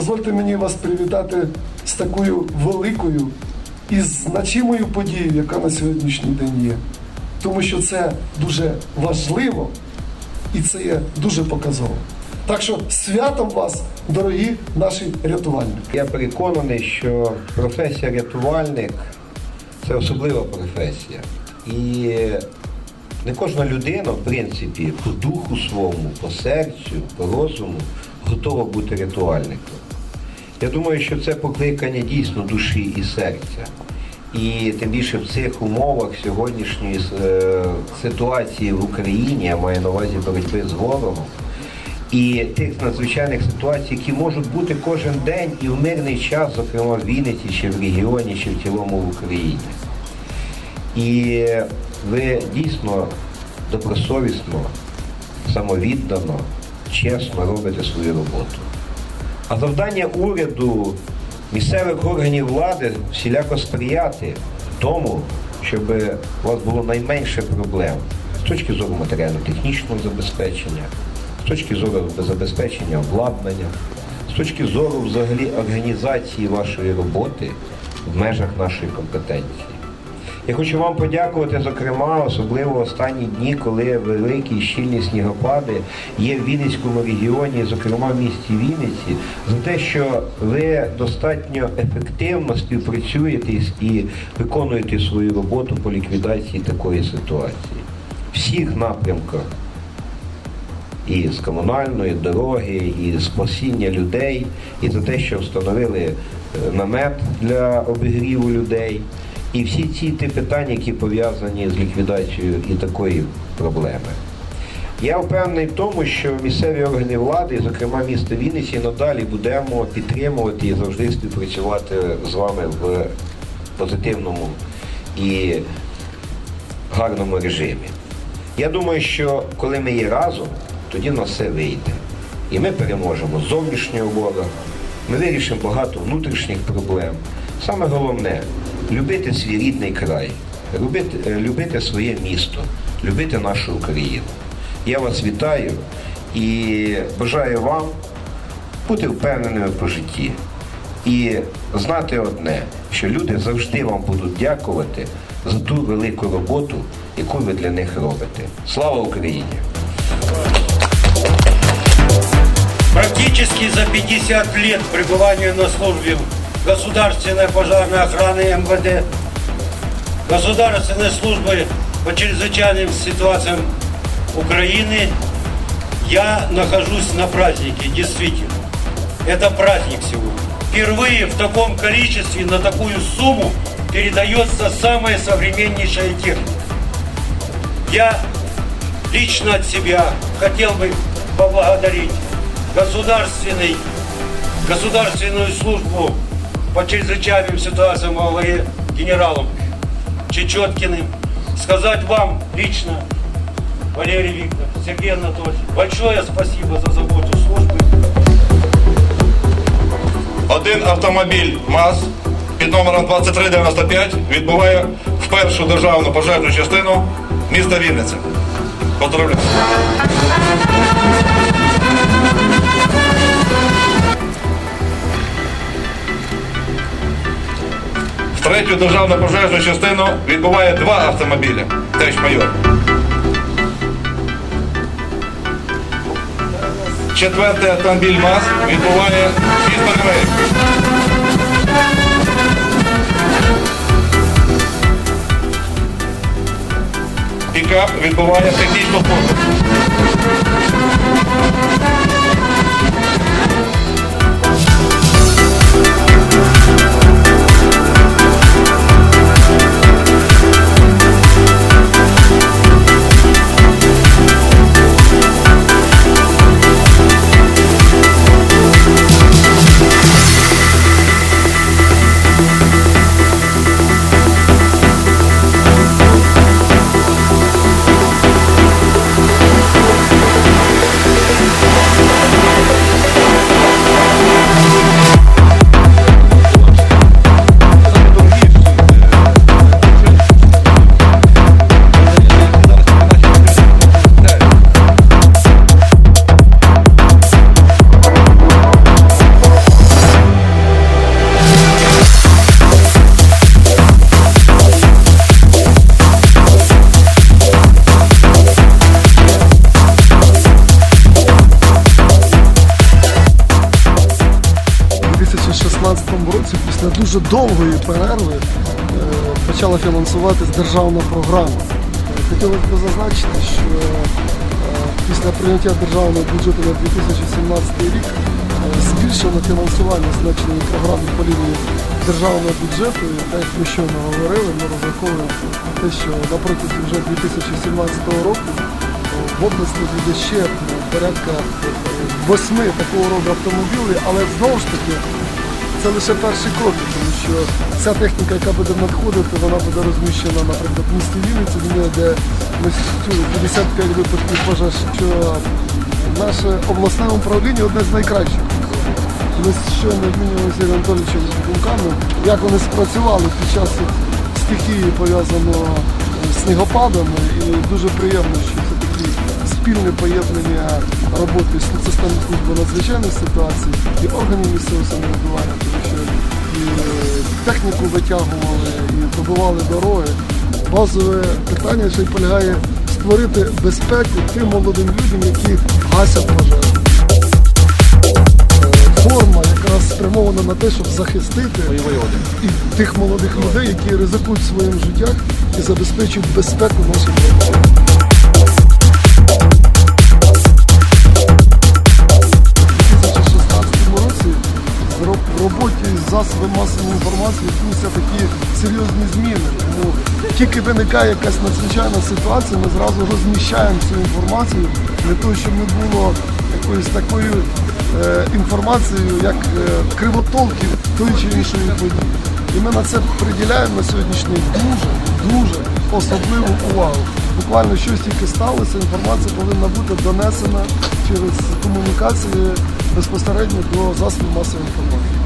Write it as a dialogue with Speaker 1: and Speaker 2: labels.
Speaker 1: Дозвольте мені вас привітати з такою великою і значимою подією, яка на сьогоднішній день є. Тому що це дуже важливо і це є дуже показово. Так що святом вас, дорогі наші рятувальники.
Speaker 2: Я переконаний, що професія рятувальник це особлива професія. І не кожна людина, в принципі, по духу своєму, по серцю, по розуму готова бути рятувальником. Я думаю, що це покликання дійсно душі і серця. І тим більше в цих умовах сьогоднішньої е, ситуації в Україні, я маю на увазі боротьби з ворогом, і тих надзвичайних ситуацій, які можуть бути кожен день і в мирний час, зокрема в Вінниці, чи в регіоні, чи в цілому в Україні. І ви дійсно добросовісно, самовіддано, чесно робите свою роботу. А завдання уряду, місцевих органів влади всіляко сприяти тому, щоб у вас було найменше проблем з точки зору матеріально-технічного забезпечення, з точки зору забезпечення обладнання, з точки зору взагалі організації вашої роботи в межах нашої компетенції. Я хочу вам подякувати, зокрема, особливо останні дні, коли великі щільні снігопади є в Вінницькому регіоні, зокрема в місті Вінниці, за те, що ви достатньо ефективно співпрацюєте і виконуєте свою роботу по ліквідації такої ситуації. Всіх напрямках і з комунальної дороги, і з спасіння людей, і за те, що встановили е, намет для обігріву людей. І всі ці ті питання, які пов'язані з ліквідацією і такої проблеми. Я впевнений в тому, що місцеві органи влади, зокрема місто Вінниці, надалі будемо підтримувати і завжди співпрацювати з вами в позитивному і гарному режимі. Я думаю, що коли ми є разом, тоді в нас все вийде. І ми переможемо зовнішнього ворога, ми вирішимо багато внутрішніх проблем. Саме головне любити свій рідний край, любити, е, любити своє місто, любити нашу Україну. Я вас вітаю і бажаю вам бути впевненими по житті. І знати одне, що люди завжди вам будуть дякувати за ту велику роботу, яку ви для них робите. Слава Україні!
Speaker 3: Практически за 50 лет пребывания на службе Государственной пожарной охраны МВД, Государственной службы по чрезвычайным ситуациям Украины, я нахожусь на празднике, действительно. Это праздник сегодня. Впервые в таком количестве на такую сумму передается самая современнейшая техника. Я лично от себя хотел бы поблагодарить государственный, государственную службу по чрезвычайным ситуациям во главе генералом Чечеткиным. Сказать вам лично, Валерий Викторович, Сергей Анатольевич, большое спасибо за заботу службы.
Speaker 4: Один автомобіль МАЗ під номером 2395 відбуває в першу державну пожежну частину міста Вінниця. Поздравляю. Третю державну пожежну частину відбуває два автомобілі. Теж майор. Четвертий автомобіль МАЗ відбуває шість патрулей. Пікап відбуває технічну службу.
Speaker 1: Дуже довгої перерви е, почала фінансуватись державна програма. Хотілося б зазначити, що е, після прийняття державного бюджету на 2017 рік е, збільшено фінансування значної програми по лінії державного бюджету. І так як ми щойно говорили, ми розраховуємо те, що на протязі вже 2017 року е, в області буде ще е, порядка е, восьми такого роду автомобілів, але знову ж таки це лише перші кроки, тому що ця техніка, яка буде надходити, вона буде розміщена, наприклад, в місті Вінниці, де ми чули 55 випадків пожеж, що наше обласне управління одне з найкращих. Ми щойно обмінювалися Ігорем Анатолійовичем думками, як вони спрацювали під час стихії, пов'язаного з снігопадами, і дуже приємно, що спільне поєднання роботи системи служби надзвичайних ситуацій і органів місцевого самоврядування, тому що і техніку витягували, і добували дороги. Базове питання ще й полягає створити безпеку тим молодим людям, які гасять пожежу. Е, Форма якраз спрямована на те, щоб захистити і тих молодих людей, які ризикують своїм життям і забезпечують безпеку наших громадян. Тільки виникає якась надзвичайна ситуація, ми зразу розміщаємо цю інформацію для того, щоб не було якоюсь такою е, інформацією, як е, кривотолків тої чи іншої події. І ми на це приділяємо на сьогоднішній дуже, дуже особливу увагу. Буквально щось тільки сталося, інформація повинна бути донесена через комунікації безпосередньо до засобів масової інформації.